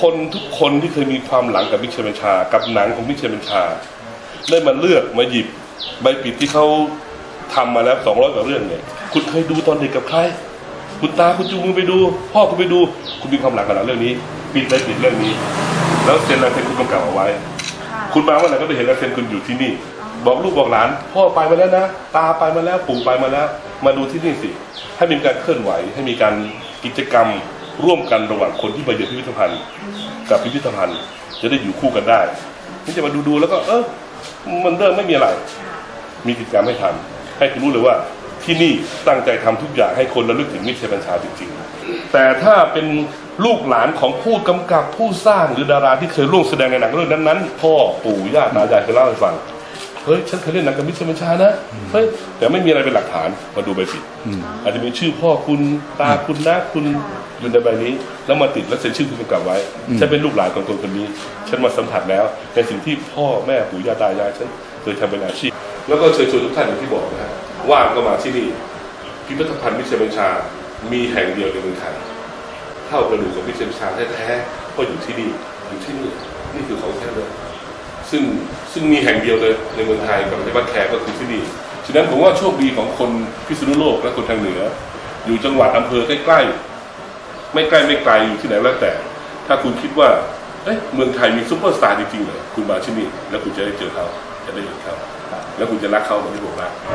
คนทุกคนที่เคยมีความหลังกับมิกเชลบัญชา กับหนังของมิกเชลบัญชาได้มาเลือกมาหยิบใบปิดที่เขาทำมาแล้วสองร้อยกว่าเรื่องเนี่ย คุณเคยดูตอนเด็กกับใคร คุณตาคุณจูงมือไปดู พ่อคุณไปดู คุณมีความหลังกับหนังเรื่องนี้ ปิดใบปิดเรื่องนี้ แล้วเซ็นลายเซ็นคุณกำกับเอาไว้ค่ะคุณมาเมื่อไหร่ก็จะเห็นลายเซ็นคุณอยู่ที่นี่ บอกลูกบอกหลาน พ่อไปมาแล้วนะ ตาไปมาแล้วปู่ไปมาแล้ว มาดูที่นี่สิให้มีการเคลื่อนไหวให้มีการกิจกรรม ร่วมกันระหว่างคนที่มาเยือนพิพิธภัณฑ์ กับพิพิธภัณฑ์ จะได้อยู่คู่กันได้ไม่จะมาดูๆแล้วก็เออมันเริ่มไม่มีอะไร มีกิจกรรมให้ทำให้คุณรู้เลยว่าที่นี่ตั้งใจทำทุกอย่างให้คนระลึกถึงมิตรชัยบัญชาจริงๆ แต่ถ้าเป็นลูกหลานของผู้กำกับผู้สร้างหรือดาราที่เคยร่วมแสดงในหนังเรื่องนั้นๆ พ่อปู่ย่าตายายเคยเล่าให้ฟัง เฮ้ยฉันเคยเล่นหนังกับมิตรชัยบัญชานะเฮ้ยแต่ไม่มีอะไรเป็นหลักฐานมาดูใบปิดอาจจะมีชื่อพ่อคุณตาคุณน้าคุณอยู่ในใบนี้ แล้วมาติดแล้วเซ็นชื่อคุณกำกับไว้ฉันเป็นลูกหลานของคนคนนี้ ฉันมาสัมผัสแล้วในสิ่งที่พ่อแม่ปู่ย่าตายายฉันเคยทำเป็นอาชีพ แล้วก็เชิญชวนทุกท่านอย่างที่บอกนะฮะว่างก็มาที่นี่พิพิธภัณฑ์มิตรชัยบัญชา มีแห่งเดียวในเมืองไทยเท่ากระดูกของมิตรชัยบัญชาแท้ๆก็อยู่ที่นี่อยู่ที่นี่นี่คือของแท้เลย ซึ่งซึ่งมีแห่งเดียวเลยในเมืองไทยกับในบ้านแขกก็คือที่นี่ฉะนั้นผมว่าโชคดีของคนพิษณุโลกและคนทางเหนือ อยู่จังหวัดอำเภอใกล้ๆไม่ใกล้ไม่ไกลอยู่ที่ไหนแล้วแต่ ถ้าคุณคิดว่าเอ๊ะเมืองไทยมีซุปเปอร์สตาร์จริงๆเหรอคุณมาที่นี่แล้วคุณจะได้เจอเขาจะได้เห็นเขาแล้วคุณจะรักเขาเหมือนที่ผมรัก